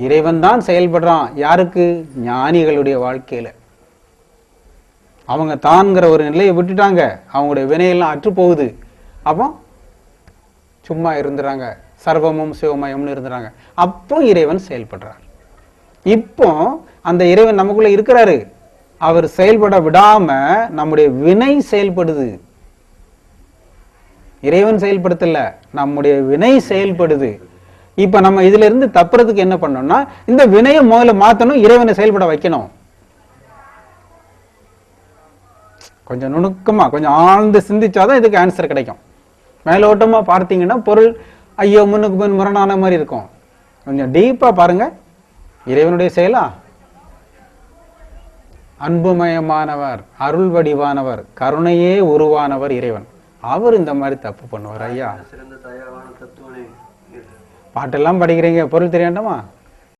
இறைவன் தான் செயல்படுறான். யாருக்கு? ஞானிகளுடைய வாழ்க்கையில. அவங்க தான்கிற ஒரு நிலையை விட்டுட்டாங்க. அவங்களுடைய வினையெல்லாம் அற்று போகுது. அப்போ சும்மா இருந்துறாங்க. சர்வமும் சிவமயம்னு இருந்துறாங்க. அப்போ இறைவன் செயல்படுறார். இப்போ அந்த இறைவன் நமக்குள்ள இருக்கிறாரு. அவர் செயல்பட விடாம நம்முடைய வினை செயல்படுது. இறைவன் செயல்படுத்தல. நம்முடைய வினை செயல்படுது. இப்ப நம்ம இதுல இருந்து தப்புறதுக்கு என்ன பண்ணோம்னா இந்த வினையை முதல்ல மாத்தணும் இறைவனை செயல்பட வைக்கணும். கொஞ்சம் நுணுக்கமா கொஞ்சம் ஆழ்ந்து சிந்திச்சாதான் இதுக்கு ஆன்சர் கிடைக்கும். மேலோட்டமா பார்த்தீங்கன்னா பொருள் ஐயோ முன்னுக்கு முன் முரணான மாதிரி இருக்கும். கொஞ்சம் டீப்பா பாருங்க. இறைவனுடைய செயலா? அன்புமயமானவர் அருள் வடிவானவர் கருணையே உருவானவர் இறைவன். அவர் இந்த மாதிரி தப்பு பண்ணுவார் ஐயா. பாட்டெல்லாம் படிக்கிறீங்க பொருள் தெரியாண்டாமா?